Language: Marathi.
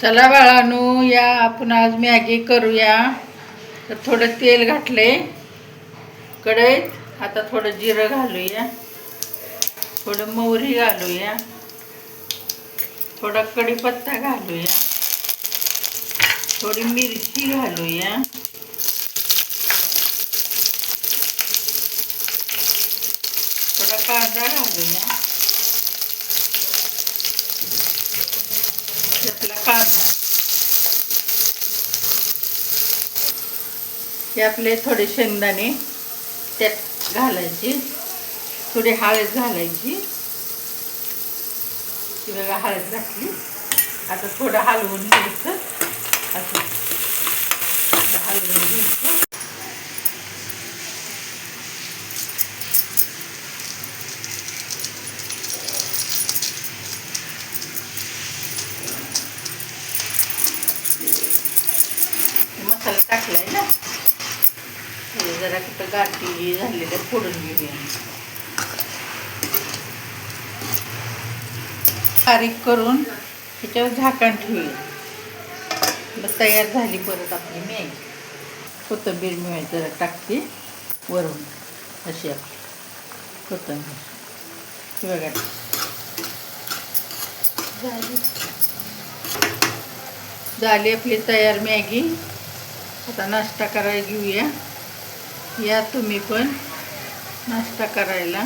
चला बाळानू या आपण आज मॅगी करूया. तर थोडं तेल घातले कढईत आता थोडं जिरं घालूया. थोडं मोहरी घालूया. थोडा कढीपत्ता घालूया. थोडी मिरची घालूया. थोडा कांदा घालूया. त्यातला कांदा हे आपले थोडे शेंगदाणे त्यात घालायचे. थोडी हळद घालायची. ती बघा हळद घातली. आता थोडं हलवून घ्यायचं. असं. असं हलवून घ्यायचं. हे जरा कुठं गाठी झालेले फोडून घेऊया. बारीक करून त्याच्यावर झाकण ठेवूया. मग तयार झाली परत आपली मॅगी कोथिंबीर मिळेल जरा टाकते वरून. अशी आपली कोथिंबीर. बघा. झाली. झाली आपली तयार मॅगी. आता नाश्ता करायला घेऊया. या तुम्ही पण नाश्ता करायला.